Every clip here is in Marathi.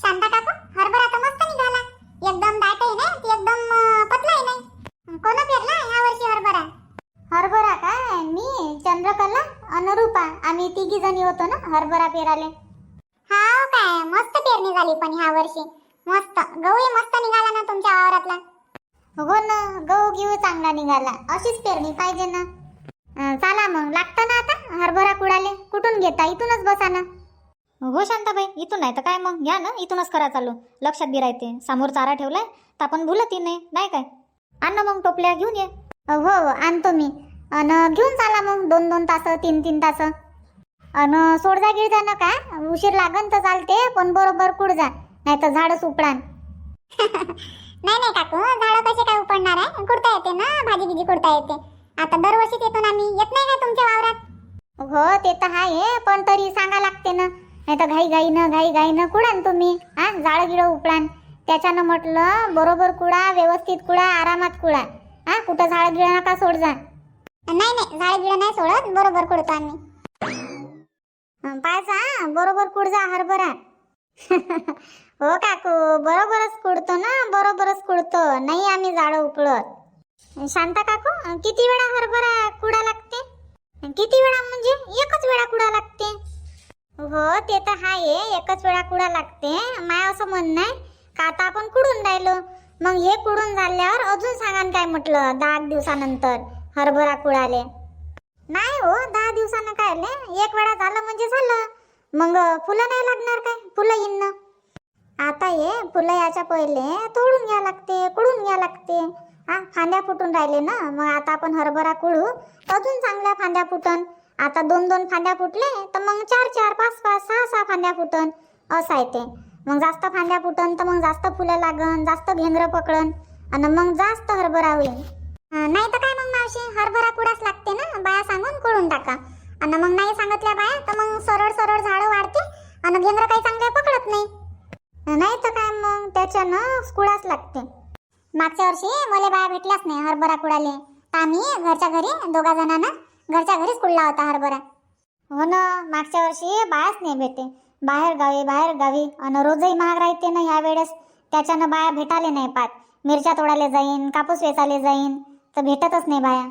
शांता काकू हरभरा तर मस्त निघाला. एकदम दाटही नाही ती एकदम अं, पतलाही नाही कोण पेरला ह्या वर्षी हरभरा? हरभरा काय? मी चंद्रकला अनुरूपा आम्ही तिघी जणी होतो ना हरभरा पेराले. हा काय मस्त पेरणी झाली पण ह्या वर्षी मस्त गहूही मस्त निघाला ना तुमच्या वावरातला. हो ना गहू घेऊ चांगला निघाला. अशीच पेरणी पाहिजे ना. चला मग लागतं ना आता? हरभरा कुडाले. कुठून घेता? इथूनच बसा ना. हो शांताबाई इथून नाही तर काय मग? घ्या ना इथूनच करा चालू. लक्षात बी राहते. समोर चारा ठेवलाय तर आपण भुलतही नाही नाही काय? आण ना मग टोपल्या घेऊन ये. हो हो आणतो मी. अन घेऊन चाला मग दोन दोन तास तीन तीन तास. अन सोडजा गिळजा ना का उशीर लागन तर चालते पण बरोबर कुड जा नाही तर झाडच उपडान. नाही नाही काकू झाड कसे काय उपडणार आहे? कुडता येते ना भाजी बिजी कुडता येते. आता दरवर्षीच येतो ना मी. येत नाही का तुमच्या वावरात? हो ते तर आहे पण तरी सांगा लागते ना. नाही तर घाई घाईनं घाई घाईनं कुडान तुम्ही? हा झाड गिळं उपडान. त्याच्यानं म्हटलं बरोबर कुडा व्यवस्थित कुडा आरामात कुडा. हा कुठं झाड गिळ नका सोड जा. नाही नाही झाड गिळं नाही सोडत बरोबर कुडतो आम्ही. पायचा बरोबर कुडजा हरभरा. हो काकू बरोबरच कुडतो ना बरोबरच कुडतो. नाही आम्ही झाड उपळत शांता काकू किती वेळा हरभरा कुडा लागते? किती वेळा म्हणजे एकच वेळा कुडा लागते? हो ते तर आहे एकच वेळा कुडा लागते. माय असं म्हणणं आहे का आता आपण कुडून राहिलो? मग हे कुडून झाल्यावर अजून सांगा काय म्हटलं दहा दिवसानंतर हरभरा कुडाले? नाही हो दहा दिवसानं काय आले? एक वेळा झालं म्हणजे झालं. मग फुलं नाही लागणार काय? फुलं येईन आता ये फुलं याच्या पहिले तोडून घ्या लागते कुडून घ्या लागते. हा फांद्या फुटून राहिले ना? मग आता आपण हरभरा कुडू. अजून चांगल्या फांद्या फुटन. आता दोन दोन फांद्या फुटले तर मग चार चार पाच पाच सहा सहा फांद्या फुटन. असं आहे ते. मग जास्त फांद्या फुटन तर मग जास्त फुलं लागन जास्त घेंगरं पकडन आणि मग जास्त हरभरा होईल. नाही तर काय मग मावशी? हरभरा पुढाच लागते ना? बाया सांगून कुडून टाका. आणि मग नाही सांगितल्या बाया तर मग सरळ सरळ झाडं वाढते आणि घेंगरं काही चांगले पकडत नाही. नाही तर काय मग? त्याच्यानं कुडाच लागते. मागच्या वर्षी मला बाया भेटल्याच नाही हरभरा कुडाले तर आम्ही घरच्या घरी दोघा जणांना घरच्या घरीच कुडला होता हरभरा. हो ना मागच्या वर्षी बायाच नाही भेटे बाहेर गावी बाहेर गावी. आणि रोजही महाग राहते ना ह्या वेळेस. त्याच्यानं बाया भेटाले नाही पात मिरच्या तोडाले जाईन कापूस वेचाले जाईन. तर भेटतच नाही बाया.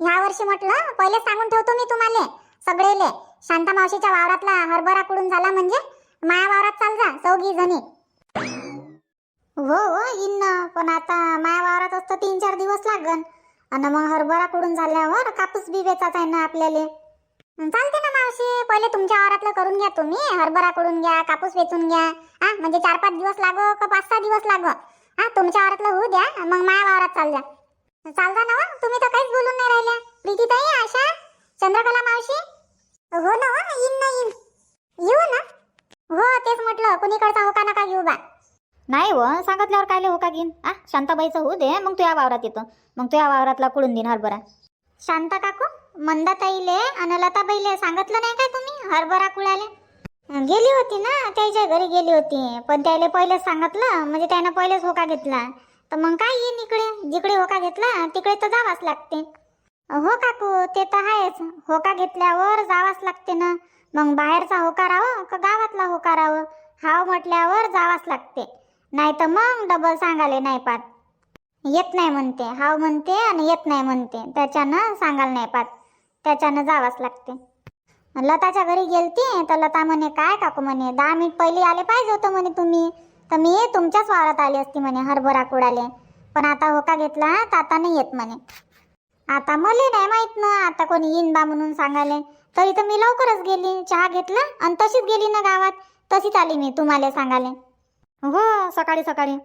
ह्या वर्षी म्हटलं पहिले सांगून ठेवतो मी तुम्हाला सगळेले. शांता मावशीच्या वावरातला हरभरा कुडून झाला म्हणजे माया वावरात चाल जा चौघी जणी. हो हो येईन ना पण आता माया वावरात असतं तीन चार दिवस लागन. आणि मग हरभरा कुडून झाल्यावर हो, कापूस बी वेचायचा आहे ना आपल्याला. चालते ना मावशी पहिले तुमच्या वावरातलं करून घ्या तुम्ही हरभरा कुडून घ्या कापूस वेचून घ्या. हा म्हणजे चार पाच दिवस लागो का पाच सहा दिवस लागो? हा तुमच्या वावरातलं होऊ द्या मग माया वावरात चाल जा चालता ना हो? तुम्ही तर काहीच बोलून नाही राहिल्या. प्रीतीताई आशा चंद्रकला मावशी? हो ना हो, येईन ना येईन. येऊ ना. हो तेच म्हटलं कुणीकडचा होका नका घेऊ बा. नाही व सांगितल्यावर कायले हो का घेईन आ शांताबाईचं होऊ दे मग तुझ्या वावरात येतो. मग तुझ्या वावरातला कुडून देईन हरभरा शांता काकू मंदाताईले आणि लताबाईले सांगितलं नाही काय तुम्ही? हरभरा कुळाले? गेली होती ना त्याच्या घरी गेली होती. पण त्याला पहिलेच सांगितलं म्हणजे त्यानं पहिलेच होका घेतला. तर मग काय येईन इकडे? जिकडे होका घेतला तिकडे तर जावाच लागते. हो काकू ते तर आहेच. होका घेतल्यावर जावाच लागते ना. मग बाहेरचा होकारावं राहावं का गावातला होकारावं राहावं? हाव म्हटल्यावर जावाच लागते. नाही तर मग डबल सांगाले नाही पात येत नाही म्हणते हाव म्हणते आणि येत नाही म्हणते. त्याच्यानं सांगायला नाही पात त्याच्यानं जावंच लागते. लताच्या घरी गेलती तर लता म्हणे काय काकू म्हणे दहा मिनिट पहिले आले पाहिजे होतं म्हणे तुम्ही. तर मी तुमच्याच वावरात आली असती म्हणे हरभरा कुडाले. पण आता होका घेतला तर आता नाही येत म्हणे. आता मले नाही माहीत ना आता कोणी येईन बा म्हणून सांगाले तरी तर मी लवकरच गेली. चहा घेतला आणि तशीच गेली ना गावात. तशीच आली मी तुम्हाला सांगाले हो सकाळी सकाळी.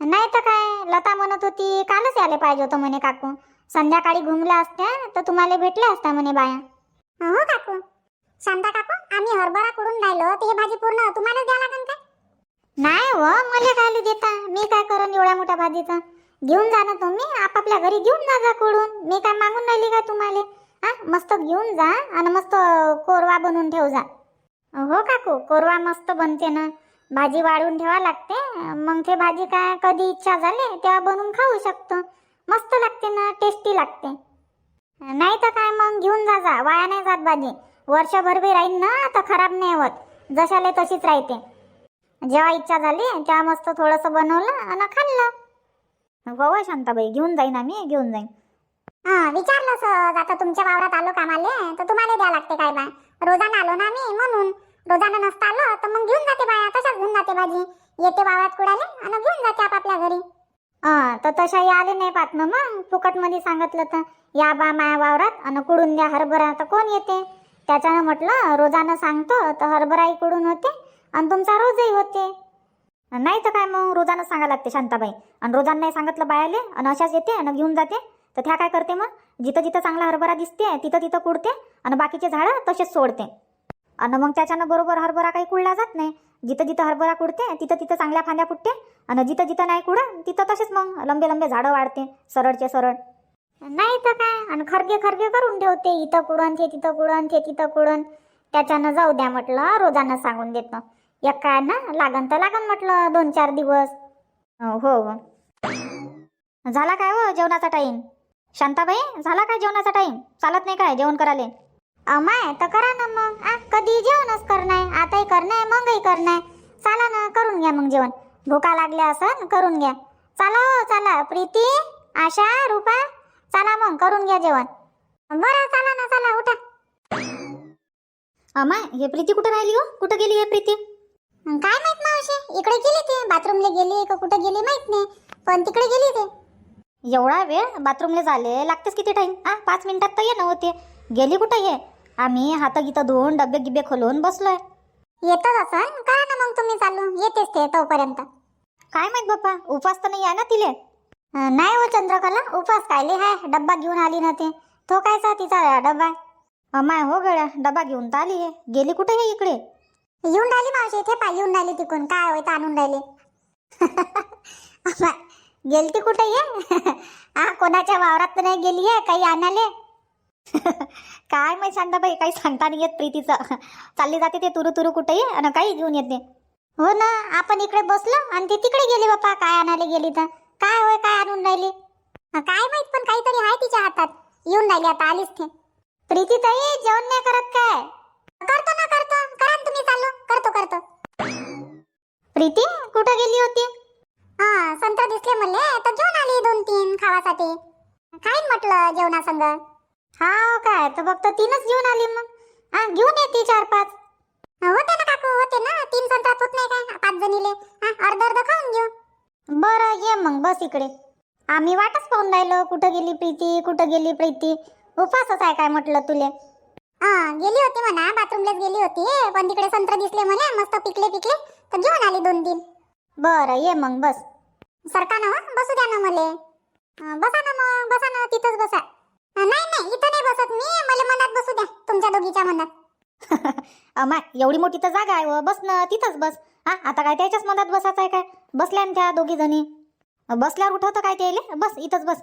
नाही तर काय लता म्हणत होती कालच यायला पाहिजे होतं म्हणे काकू. संध्याकाळी घुमल्या असत्या तर तुम्हाला भेटल्या असत्या म्हणे बाया. हो काकू. शांता काकू आम्ही हरभरा करून राहिलो तर ही भाजी पूर्ण तुम्हाला द्या लागेल काय नाही हो मला काय देता? मी काय करून एवढ्या मोठ्या भाजीचं? घेऊन जा ना तुम्ही आपापल्या घरी घेऊन जा जा कुडून. मी काय मागून राहिली काय तुम्हाला? हा मस्त घेऊन जा आणि मस्त कोरवा बनवून ठेव जा. हो काकू कोरवा मस्त बनते ना. भाजी वाढवून ठेवा लागते. मग ते भाजी काय कधी इच्छा झाली तेव्हा बनवून खाऊ शकतो. मस्त लागते ना टेस्टी लागते. नाही तर काय मग घेऊन जा जा वाया नाही जात भाजी. वर्षभर बी राहील ना तर खराब नाही होत. जशाले तशीच राहते. जेव्हा इच्छा झाली तेव्हा मस्त थोडंसं बनवलं आणि खाल्लं. गोवा शांताबाई घेऊन जाईन आम्ही घेऊन जाईन. हा विचारलं सर आता तुमच्या वावरात आलो कामाले तर तुम्हाला द्यावं लागते काय बा. रोजानं आलो ना मी म्हणून. रोजानं नसता आलं तर मग घेऊन जाते बाया तशाच घेऊन जाते भाजी. येते वावरात कुडाले आणि घेऊन जाते आपापल्या घरी. हा तर तशाही आले नाही पाहत ना मग. फुकटमध्ये सांगितलं तर या बा माया वावरात आणि कुडून द्या हरभरा तर कोण येते? त्याच्यानं म्हटलं रोजानं सांगतो तर हरभराही कुडून होते आणि तुमचा रोजही होते. नाही तर काय मग? रोजानं सांगायला लागते शांताबाई. आणि रोजानं नाही सांगितलं बायाले आणि अशाच येते आणि घेऊन जाते. तर त्या काय करते मग? जिथं जिथं चांगला हरभरा दिसते तिथं तिथं कुडते आणि बाकीचे झाडं तसेच सोडते. आणि मग त्याच्यानं बरोबर हरभरा काही कुडला जात नाही. जिथं जिथं हरभरा कुडते तिथं तिथं चांगल्या फांद्या फुटते. आणि जिथं जिथं नाही कुडत तिथं तसेच मग लंबे लंबे झाडं वाढते सरळचे सरळ. नाही तर काय आणि खरगे खरगे करून ठेवते. इथं कुडन ते तिथं कुडन ते तिथं कुडन. त्याच्यानं जाऊ द्या म्हटलं रोजानं सांगून देतो. एक काय ना लागन तर लागन म्हटलं दोन चार दिवस. हो हो. झाला काय हो जेवणाचा टाईम शांताबाई झाला काय जेवणाचा टाईम चालत नाही काय जेवण करायला? अमाय तर करा ना मग. आ कधी जेवणच करणार आताही करणार मगही करणार. चला ना करून घ्या मग जेवण. भूका लागल्या असं करून घ्या. चला हो चला. प्रीती आशा रूपा चला मग करून घ्या जेवण. बरं चला ना चला उठा. अमाय हे प्रीती कुठं राहिली हो? कुठं गेली हे प्रीती? काय माहीत मावशी इकडे गेली ते. बाथरूमला गेली का कुठे गेली माहीत नाही पण तिकडे गेली ते. एवढा वेळ बाथरूमला झाले लागतेच किती टाइम आ पाच मिनिटात तर ये नव्हते गेली कुठं ये आम्ही हात गीतं धुवून डबे गिबे खोलून बसलोय. येतच असन करा ना मग तुम्ही चालू. येतेच ते तोपर्यंत. काय माहीत बाप्पा उपास तर नाही आहे ना तिले? अं, नाही हो चंद्रकला. उपास कायले हाय. डब्बा घेऊन आली ना ते. तो कायचा तिचा डब्बा? अमाय हो गळ्या डबा घेऊन तर आली आहे गेली कुठे हे इकडे? येऊन राहिली मावशी इथे पाय. येऊन राहिली तिकून. काय होय तर आणून राहिले. गेलती कुठे ये आ कोणाच्या वावरात तर नाही गेली आहे काही आणाले? काय माहीत शांताबाई काही सांगता नाही येत प्रीतीचं. चालली जाते ते तुरु तुरु कुठेही आणि काही घेऊन येते हो ना आपण इकडे बसलो आणि ती तिकडे गेली बाप्पा काय आणायला गेली तर. काय होय काय आणून राहिली? काय माहीत पण काहीतरी आहे तिच्या हातात. येऊन राहिली आता आलीच ते. प्रीती ताई जेवण नाही करत काय? करतो ना करतो. करा ना तुम्ही चाललो करतो करतो. प्रीती कुठं गेली होती? हा संत्र दिसले म्हणले तर घेऊन आली दोन तीन खावासाठी. खाईन म्हटलं जेवणासंग. हा काय? तर फक्त तीनच घेऊन आली मग. हा घेऊन येते चार पाच होते ना काकू होते ना. तीन संत्रात होत नाही काय? पाच जणीले. हा अर्ध अर्ध खाऊन घेऊ. बरं ये मग बस इकडे. आम्ही वाटच पाहून राहिलो. कुठं गेली प्रीती? कुठं गेली प्रीती? उपासच आहे काय म्हटलं तुले? हा गेली होती म्हणा. बाथरूमलाच गेली होती. पण तिकडे संत्र दिसले म्हणे. मस्त पिकले पिकले. तर घेऊन आली दोन तीन. बरं ये मग बस. सरका ना बसू द्या ना मले. बसा ना मग. बसा ना तिथंच बसा. नाही नाही इथं नाही बसत मी. मला मनात बसू द्या तुमच्या दोघीच्या मनात. अमाय एवढी मोठी तर जागा आहे व बस ना तिथंच बस. हा आता काय त्याच्याच मधात बसायचं आहे काय? बसल्या ना त्या दोघी जणी बसल्यावर उठवतं काय ते बस इथंच बस.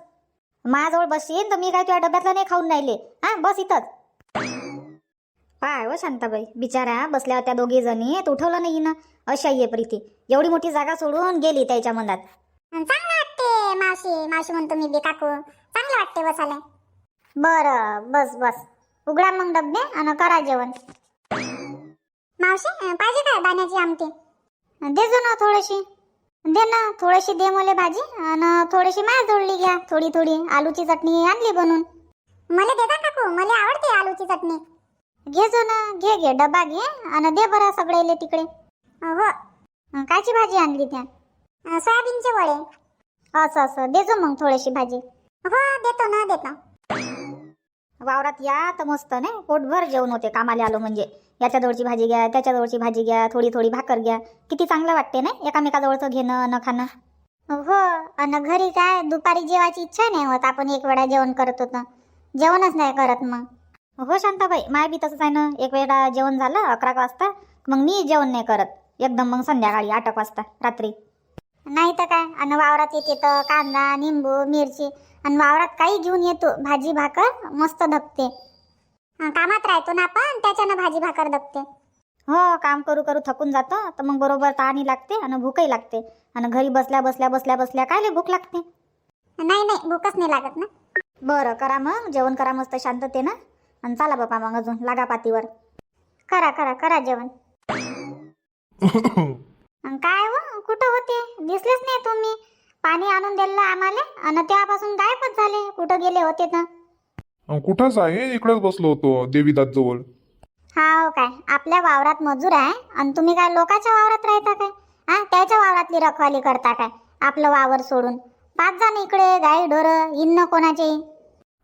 माझ्याजवळ बसशील तर मी काय तुझ्या डब्यातलं नाही खाऊन राहिले. हा बस इथंच. पाय हो शांताबाई बिचारा बसल्या होत्या दोघी जणी उठवलं नाही ना. अशा ये प्रीती. एवढी मोठी जागा सोडून गेली त्याच्या मनात. चांगलं वाटते मावशी. मावशी म्हणतो मी बी काकू. चांगलं वाटते बसायला. बरं बस बस. उघडा मग डब्बे आणि करा जेवण. मावशी पाहिजे काय दाण्याची आमटी? देजो दे ना थोडीशी. दे ना थोडीशी दे मले भाजी आणि थोडीशी माय जोडली घ्या. थोडी थोडी आलूची चटणी आणली बनवून मला देता काकू? मला आवडते आलूची चटणी. घे जो ना घे घे. डबा घे आणि दे बरं सगळेले तिकडे. हो. कायची भाजी आणली त्या? सोयाबीनचे वडे. असं असं. देजो मग थोडीशी भाजी. हो देतो ना देतो. वावरात या तर मस्त नाही? पोटभर जेवण होते कामाला आलो म्हणजे. याच्याजवळची भाजी घ्या त्याच्याजवळची भाजी घ्या थोडी थोडी भाकर घ्या. किती चांगलं वाटते नाही? एकामेकाजवळचं घेणं न खाणं. हो आणि घरी काय दुपारी जेवायची इच्छा नाही होत आपण एक वेळा जेवण करत होतो. जेवणच नाही करत मग. हो शांताबाई माय बी तसंच आहे ना. एक वेळा जेवण झालं अकरा वाजता मग मी जेवण नाही करत. एकदम मग संध्याकाळी आठ एक वाजता रात्री. नाही तर काय आणि वावरात येते तर कांदा निंबू मिरची आणि वावरात काही घेऊन येतो. भाजी भाकर मस्त धकते हं, कामात राहतो ना आपण त्याच्यानं भाजी भाकर धकते हो काम करू करू थकून जातं. तर मग बरोबर ताणी लागते आणि भूकही लागते. आणि घरी बसल्या बसल्या बसल्या बसल्या काय भूक लागते? नाही नाही भूकच नाही लागत ना. बरं करा मग. जेवण करा मस्त शांततेनं. आणि चला बापा मग अजून लागा पातीवर. करा करा करा जेवण. अं, पाणी आणून दिलं आम्हाला आणि तेव्हापासून गायबच झाले. कुठं गेले होते तर? अं, कुठंच आहे. इकडेच बसलो होतो देवीदास जवळ. हा काय. आपल्या वावरात मजूर आहे. आणि तुम्ही काय लोकांच्या वावरात राहता काय? हा त्याच्या वावरातली रखवाली करता काय? आपलं वावर सोडून. पाच जण इकडे गाई ढोर इन्न कोणाचे?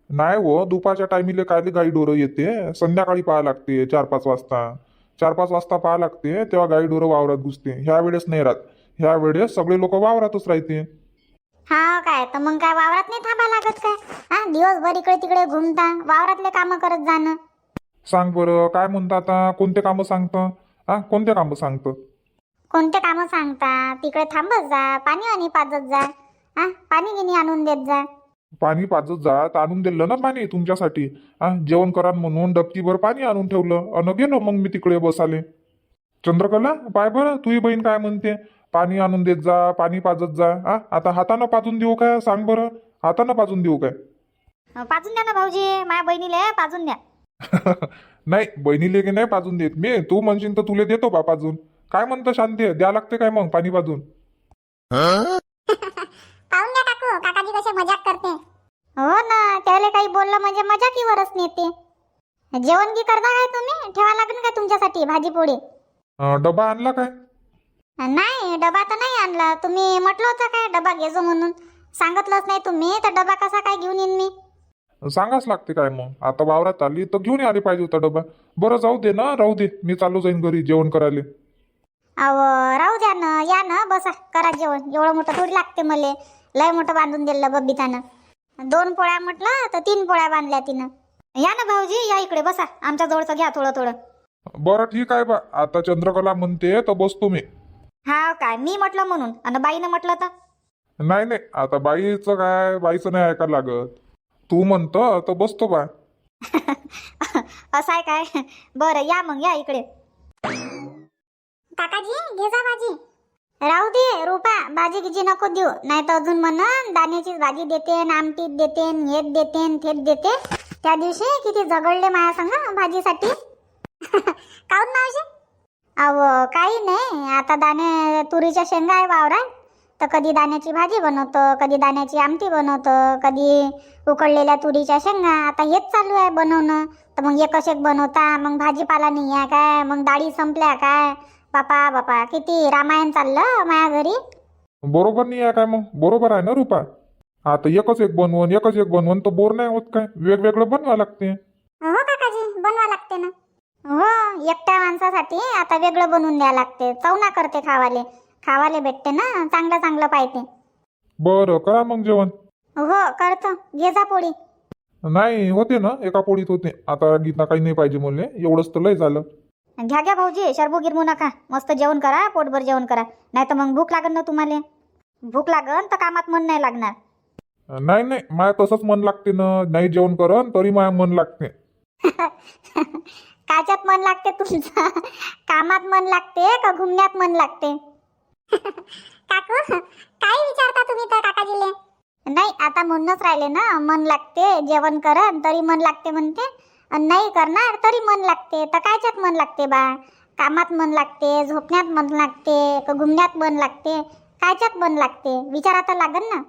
नाही हो दुपारच्या टायमिले कायले गाई डोरं येते. संध्याकाळी पाहा लागते चार पाच वाजता. चार पाच वाजता पाहा लागते तेव्हा गाई डोरं वावरात घुसते. ह्या वेळेस नाही राहत. ह्या वेळेस सगळे लोक वावरातच राहते. हा काय तर मग काय वावरात नाही थांबा लागत काय? हा दिवसभर इकडे तिकडे घुमता वावरातले कामं करत जाणं. सांग बरं काय म्हणतं आता? कोणते कामं सांगतं? हा कोणते कामं सांगतं? कोणते कामं सांगता? तिकडे थांबत जा पाणी आणि पाजत जा. हा पाणी गिनी आणून देत जा. पाणी पाजत जात आणून दिलं ना पाणी तुमच्यासाठी. हा जेवण करा म्हणून डबकीभर पाणी आणून ठेवलं. अन गेलो मग मी तिकडे बसाले. चंद्रकला पाय बरं तुझी बहीण काय म्हणते? पाणी आणून देत जा पाणी पाजत जा. हा? आता हातानं पाजून देऊ काय? सांग बरं. हातानं पाजून देऊ काय? पाजून द्या ना भाऊजी. माझ्या बहिणीला पाजून द्या. नाही बहिणीले की नाही पाजून देत? मी तू म्हणशील तर तुले देतो बा पाजून. काय म्हणतं शांती? द्या लागते काय मग पाणी पाजून? पाहून द्या काकू. काकाजी कसे मजाक करते. हो ना त्याला काही बोललं म्हणजे मजाकीवरच नेते. जेवण की करता काय तुम्ही? ठेवा लागेल का तुमच्यासाठी भाजी पोळी डबा आणला काय? नाही डबा तर नाही आणला. तुम्ही म्हटलं होतं काय डबा घेजो म्हणून? सांगितलंच नाही तुम्ही तर डबा कसा काय घेऊन येईन मी? सांगाच लागते काय मग? आता वावरात आली तर घेऊन आली पाहिजे होता डबा. बरं जाऊ दे ना राहू दे. मी चालू जाईन घरी जेवण करायला. अव राहू द्या ना या ना बसा करा जेवण. एवढं मोठं थोडी लागते मले. लय मोठं बांधून दिलं बबितानं. दोन पोळ्या म्हटलं तर तीन पोळ्या बांधल्या तिनं. या ना भाऊजी या इकडे बसा. आमच्या जवळचं घ्या थोडं थोडं. बरं ठीक आहे बा. आता चंद्रकला म्हणते तर बसतो मी. हा काय? मी म्हटलं म्हणून. आणि बाईनं म्हटलं तर? नाही नाही. आता बाईचं काय? बाईचं नाही ऐकायला लागत. तू म्हणतं तर बसतो बा. असं आहे काय? बरं या मग या इकडे. काकाजी घे जा भाजी. राहू दे रुपा. भाजी गिजी नको देऊ. नाही तर अजून म्हणून दाण्याचीच भाजी देते न आमटीत देते न हेत देते न थेट देते त्या दिवशी किती झगडले माया संग भाजीसाठी. काऊन मावशी? अव काही नाही. आता दाणे तुरीच्या शेंगा आहे वावरात. तर कधी दाण्याची भाजी बनवतं कधी दाण्याची आमटी बनवतं कधी उकडलेल्या तुरीच्या शेंगा. आता हेच चालू आहे बनवणं. तर मग एकच एक बनवता? मग भाजीपाला नाही आहे काय? मग डाळी संपल्या काय? बापा बापा किती रामायण चाललं माया घरी? बरोबर नाही आहे काय मग? बरोबर आहे ना रुपा? आता एकच एक बनवून एकच एक बनवून तर बोर नाही होत काय? वेगवेगळं बनवा लागते हो काकाजी बनवा लागते ना हो एकट्या माणसासाठी आता वेगळं बनवून द्या लागते. चवना करते खावाले. खावाले भेटते ना चांगलं चांगलं पाहिजे. बरं करा मग जेवण. हो करतो. घे जा पोळी. नाही होते ना एका पोळीत होते. आता गीता काही नाही पाहिजे मुले एवढंच तर लय झालं. घ्या घ्या भाऊजी शरबू गिरमू नका. मस्त जेवण करा पोटभर जेवण करा. नाही तर मग भूक लागन ना तुम्हाला. भूक लागन तर कामात मन नाही लागणार. नाही नाही माया तसंच मन लागते ना. नाही जेवण करन तरी माया मन लागते. काच्यात मन लागते तुमचं? कामात मन लागते का घुमण्यात मन लागते? काकू काय विचारता तुम्ही तर काकाजीले. नाही आता म्हणूनच राहिले ना मन लागते जेवण करन तरी मन लागते म्हणते. अन नाही करणार तरी मन लागते. तर कायच्यात मन लागते बा? कामात मन लागते झोपण्यात मन लागते का घुमण्यात मन लागते? कायच्यात मन लागते? विचार आता लागन ना?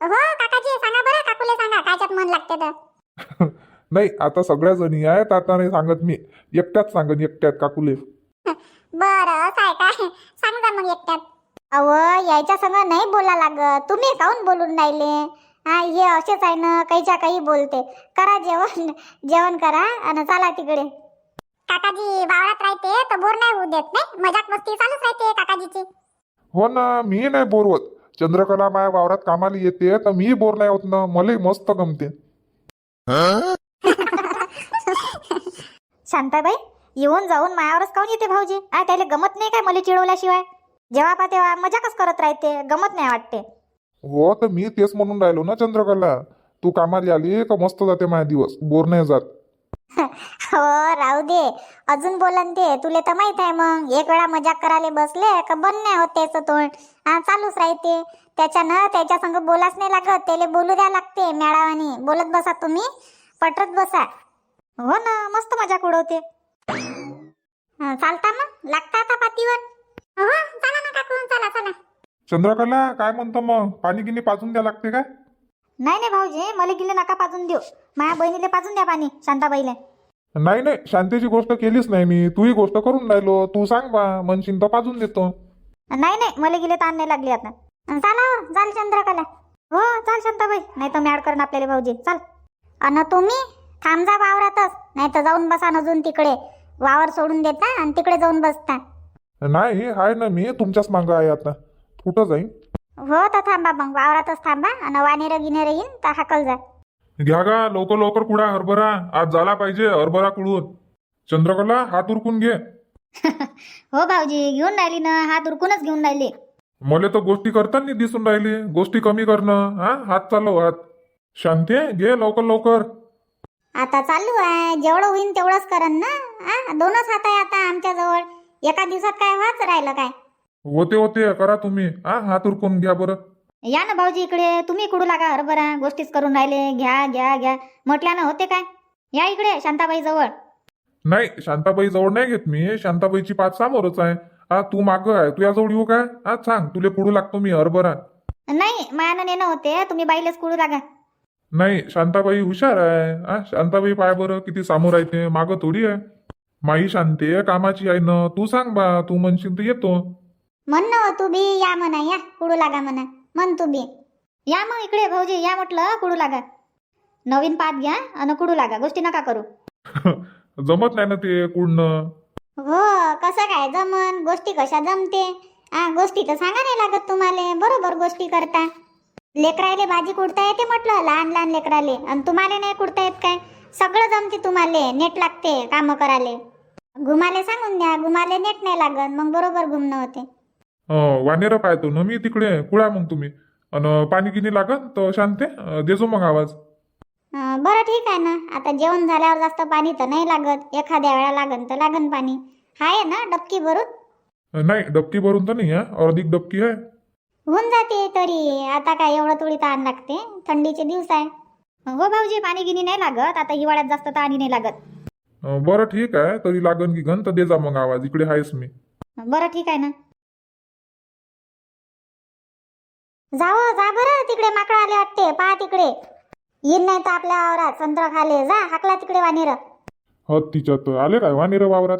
हो काकाजी सांगा बरं काकूले सांगा कायच्यात मन लागते तर. नाही आता सगळ्या जणी आहेत आता नाही सांगत मी. एकट्याच सांगत एकट्यात काकुले. बरं काय सांगा मग एकट्यात. अव यायच्या संग नाही बोला लागत. तुम्ही काऊन बोलून राहिले? हा हे असेच आहे ना काहीच्या काही बोलते. करा जेवण जेवण करा आणि चला तिकडे. काकाजी वावरात राहते तर बोर नाही होऊ देत नाही? मजाक मस्ती चालूच राहते काकाजीची. हो ना मी नाही बोर होत. चंद्रकला माया वावरात कामाला येते तर मी बोर नाही होत ना. मलाही मस्त गमते. शांताबाई येऊन जाऊन मायावरच काऊन येते भाऊजी? आ त्याला गमत नाही काय मला चिडवल्याशिवाय? जेव्हा पा तेव्हा मजाकच करत राहते गमत नाही वाटते. हो तर मी तेच म्हणून राहिलो ना चंद्रकला. तू कामाला आली का मस्त जाते माझा दिवस? बोर नाही जात. हो राहू दे. अजून बोलन ते. तुले तर माहीत आहे मग. एक वेळा मजाक करायला बसले का बंद नाही होत त्याचं तोंड. हा चालूच राहते. त्याच्यानं त्याच्या संग बोलाच नाही लागत. त्याला बोलू द्या लागते मॅडावानी बोलत बसा तुम्ही. पटत बसा. हो ना मस्त मजाक उडवते हं, चालता मग? लागता आता पातीवर? हो चला ना काकू चला चला. चंद्रकला काय म्हणतो मग? पाणी गिनी पाजून द्या लागते काय? नाही नाही भाऊजी मला गेले नका पाजून देऊ. माझ्या बहिणीला पाजून द्या पाणी शांताबाईला. नाही नाही शांतीची गोष्ट केलीच नाही मी. तूही गोष्ट करून राहिलो. तू सांग बा म्हणशील तर पाजून देतो. नाही नाही मला गेले ताण नाही लागली आता. चाला हो, चाल चंद्रकला. हो चाल शांताबाई. नाही तर मॅड करण आपल्याला भाऊजी. चाल. अन तुम्ही? थांब जा वावरातच नाही तर जाऊन बसा अजून तिकडे. वावर सोडून देता आणि तिकडे जाऊन बसता. नाही आहे ना मी तुमच्याच मागं आहे आता. कुठं जाईन? हो तर थांबा मग वावरातच थांबा. आणि वानेर गिनेर येईन तर हाकल जा. घ्या गा लवकर लवकर कुडा हरभरा. आज झाला पाहिजे हरभरा कुडून चंद्रकला हात उरकून घे. हो भाऊजी घेऊन राहिली ना हात उरकूनच घेऊन राहिली. मला तर गोष्टी करताना दिसून राहिली. गोष्टी कमी करणं हा? हात चालव हात. शांती घे लवकर लवकर. आता चालू आहे. जेवढं होईन तेवढंच करन ना. आ दोनच हात आहे आता आमच्या जवळ एका दिवसात काय व्हाच राहिलं काय? होते होते. करा तुम्ही. हा हात उरकून घ्या बरं. या ना भाऊजी इकडे. तुम्ही कुडू लागा हरभरा? गोष्टीच करून राहिले. घ्या घ्या घ्या. म्हटल्यानं होते काय? या इकडे शांताबाई जवळ. नाही शांताबाई जवळ नाही घेत मी. शांताबाईची पाच समोरच आहे. हा तू माग आहे. तुझ्या जवळ येऊ काय? हा सांग. तुले कुडू लागतो मी? हरभरा. नाही मायानं नेणं होते. तुम्ही बाईलेच कुडू लागा? नाही शांताबाई हुशार आहे. हा शांताबाई पाय बरं किती सामोर आहे ते. मागं थोडी आहे. माई शांती आहे कामाची आहे ना. तू सांग बा तू म्हणशील तर येतो. म्हण ना हो तू बी या म्हणा या कुडू लागा म्हणा. म्हण तू बी. या मग इकडे भाऊजी या म्हटलं कुडू लागा. नवीन पात घ्या आणि कुडू लागा गोष्टी नका करू. जमत नाही ना ते कुडणं. हो कसं काय जमन? गोष्टी कशा जमते? आ गोष्टी तर सांगा नाही लागत तुम्हाला. बरोबर गोष्टी करता. लेकराले भाजी कुडता येते म्हटलं लहान लहान लेकराले. आणि तुम्हाला नाही कुडता येत काय? सगळं जमते तुम्हाला. नेट लागते काम करायले. घुमाले सांगून द्या. घुमाले नेट नाही लागत. मग बरोबर घुमणं होते. वानेरं पाहतो ना मी तिकडे. कुळा मग तुम्ही. अन पाणी गिनी लागन तर शांते? देजो मग आवाज. अं, बरं ठीक आहे ना. आता जेवण झाल्यावर जास्त पाणी तर नाही लागत. एखाद्या वेळा लागन तर लागन पाणी. आहे ना डबकी भरून? नाही डबकी भरून तर नाही आहे अर्धिक डबकी आहे होऊन जाते तरी. आता काय एवढं थोडी ताण लागते. थंडीचे दिवस आहे. हो भाऊजी पाणी गिनी नाही लागत. आता हिवाळ्यात जास्त ताणी नाही लागत. बरं ठीक आहे. तरी लागन की घन तर दे जा मग आवाज. इकडे आहेस मी. बरं ठीक आहे ना. जाव जा बरं. तिकडे माकड आले वाटते. पहा तिकडे. येईन नाही तर आपल्या वावरात. संत्र खाले. जा हाकला तिकडे वानेर. हो तिच्यात आले काय? वानेरं वावरात?